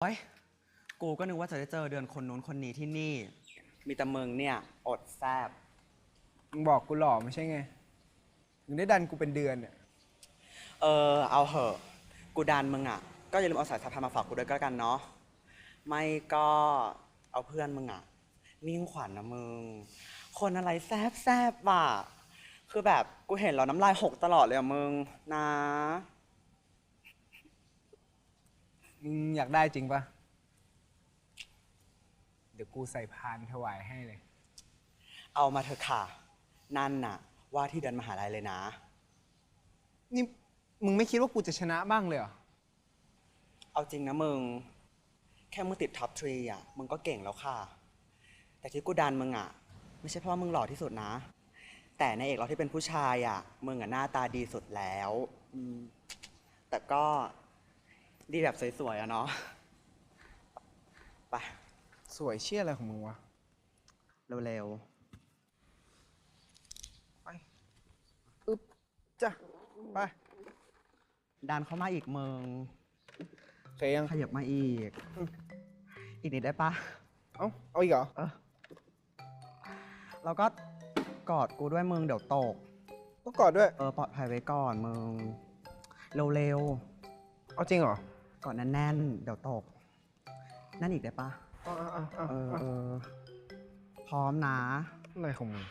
โอ้ยกูก็นึกว่าจะได้เจอเดือนคนนู้นคนนี้ที่นี่ มีแต่มึงเนี่ย อดแซบมึงบอกกูหล่อไม่ใช่ไงมึงได้ดันกูเป็นเดือนเนี่ยเออ เอาเหอะ กูดันมึงอะ ก็อย่าลืมเอาสายสะพายมาฝากกูด้วยก็แล้วกันเนาะ ไม่ก็เอาเพื่อนมึงอะ นิ่งขวัญนะมึง คนอะไรแซบแซบว่ะ คือแบบกูเห็นแล้วน้ำลายหกตลอดเลยอะมึงนะ มึงอยากได้จริงปะเดี๋ยวกูใส่พานถวายให้เลย เอามาเถอะค่ะ นั่นน่ะ ว่าที่เดินมหาลัยเลยนะ นี่มึงไม่คิดว่ากูจะชนะบ้างเลยเหรอ เอาจริงนะมึง แค่มึงติดท็อปทรีอะ มึงก็เก่งแล้วค่ะ แต่ที่กูดันมึงอะ ไม่ใช่เพราะว่ามึงหล่อที่สุดนะ แต่ในเอกเราที่เป็นผู้ชายอะ มึงอะหน้าตาดีสุดแล้วอืมแต่ก็ ดีแบบสวยๆอะเนาะไปสวยเชี่ยอะไรของมึงวะ เร็วอึ๊บจ้ะไปๆดันเข้ามาอีกมึงโอเคยังขยับมาอีก อีกนิดได้ปะเอ้าเอาอีกเหรอเออแล้วก็กอดกูด้วยมึงเดี๋ยวตก ต้องกอดด้วย เออปลอดภัยไว้ก่อนมึง เร็วเอาจริงเหรอๆ ก่อนแน่นๆเดี๋ยวตก นั่นอีกได้ปะเอาเอาเอาเออเอาเออพร้อมนะอะไรของมึง